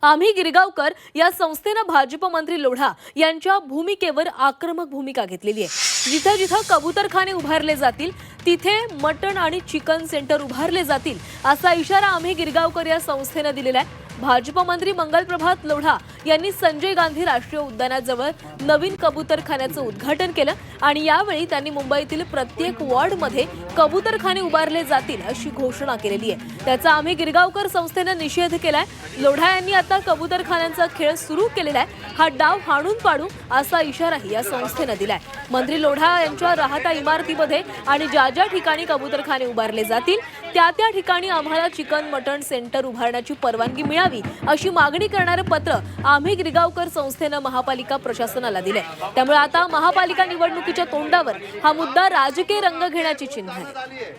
आम्ही गिरगावकर या संस्थेनं भाजप मंत्री लोढा यांच्या भूमिकेवर आक्रमक भूमिका घेतलेली आहे. जिथं जिथं कबूतरखाने उभारले जातील तिथे मटण आणि चिकन सेंटर उभारले जातील असा इशारा आम्ही गिरगावकर या संस्थेनं दिलेला आहे. भाजप मंत्री मंगलप्रभात लोढा यांनी संजय गांधी राष्ट्रीय उद्यानाजवळ नवीन कबूतरखान्याचं उद्घाटन केलं आणि यावेळी त्यांनी मुंबईतील प्रत्येक वॉर्डमध्ये कबूतरखाने उभारले जातील अशी घोषणा केलेली आहे. त्याचा आम्ही गिरगावकर संस्थेनं निषेध केलाय. लोढा यांनी आता कबूतरखान्यांचा खेळ सुरू केलेला आहे. हा डाव हाणून पाडू असा इशाराही या संस्थेनं दिलाय. मंत्री लोढा यांच्या राहता इमारतीमध्ये आणि ज्या ज्या ठिकाणी कबूतरखाने उभारले जातील त्या त्या ठिकाणी आम्हाला चिकन मटण सेंटर उभारण्याची परवानगी मिळावी अशी मागणी करणारं पत्र आम्ही गिरगावकर संस्थेनं महापालिका प्रशासनाला दिलंय त्यामुळे आता महापालिका निवडणुकीच्या तोंडावर हा मुद्दा राजकीय रंग घेण्याची चिन्ह आहे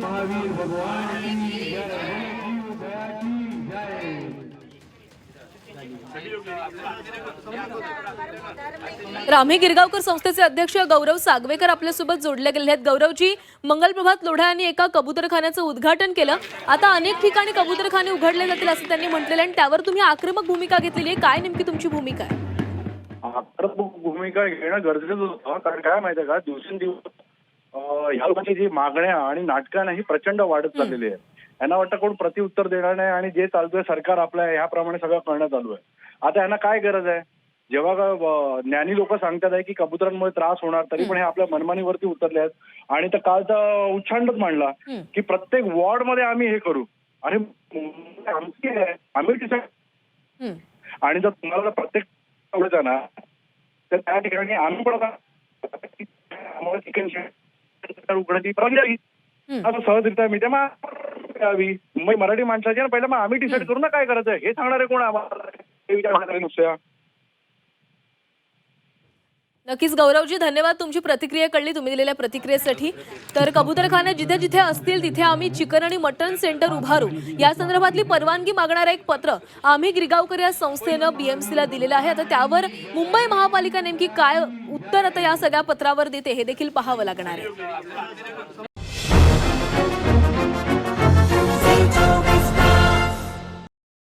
भव्य उद्घाटन यहाँ पर आम्ही गिरगावकर संस्थेचे अध्यक्ष गौरव सागवेकर आपल्यासोबत जोडले गेले आहेत. गौरवजी मंगलप्रभात लोढा यांनी एका कबूतरखान्याचं उद्घाटन केलं. आता अनेक ठिकाणी कबूतरखाने उघडले जातील असं त्यांनी म्हटलेलं आणि त्यावर तुम्ही आक्रमक भूमिका घेतलेली आहे. काय नेमकी तुमची भूमिका आहे? आक्रमक भूमिका घेणं गरजेचं होतं. कारण काय माहितीये का? दिवसेंदिवस ह्या लोकांची जी मागण्या आणि नाटकांना ही प्रचंड वाढत चाललेली आहे. यांना वाटतं कोण प्रतिउत्तर देणार नाही आणि जे चालतोय सरकार आपल्या ह्याप्रमाणे सगळं करणं चालू आहे आता यांना काय गरज आहे जेव्हा ज्ञानी लोक सांगतात आहे की कबुतरांमुळे त्रास होणार तरी पण हे आपल्या मनमानीवरती उतरले आहेत आणि तर काल तर उच्चांडच मांडला. की प्रत्येक वॉर्डमध्ये आम्ही हे करू आहे आम्ही. आणि जर तुम्हाला जर प्रत्येक ना तर त्या ठिकाणी आम्ही पण चिकन शेड उघडण्याची परवानगी हं. असं सहजरित्या मी द्यावी मुंबई मराठी माणसाची ना पहिलं मग आम्ही डिसाईड करू ना काय करायचं? हे सांगणारे कोण आम्हाला? नुसत्या. नक्कीच गौरवजी धन्यवाद तुमची प्रतिक्रिया कळली तुम्ही दिलेल्या प्रतिक्रियेसाठी. तर कबूतरखाने जिथे जिथे असतील तिथे आम्ही चिकन आणि मटण सेंटर उभारू. या संदर्भातली परवानगी मागणारं एक पत्र आम्ही गिरगावकर या संस्थेनं बीएमसीला दिलेलं आहे. आता त्यावर मुंबई महापालिका नेमकी काय उत्तर आता या सगळ्या पत्रावर देते हे देखील पाहावं लागणार आहे.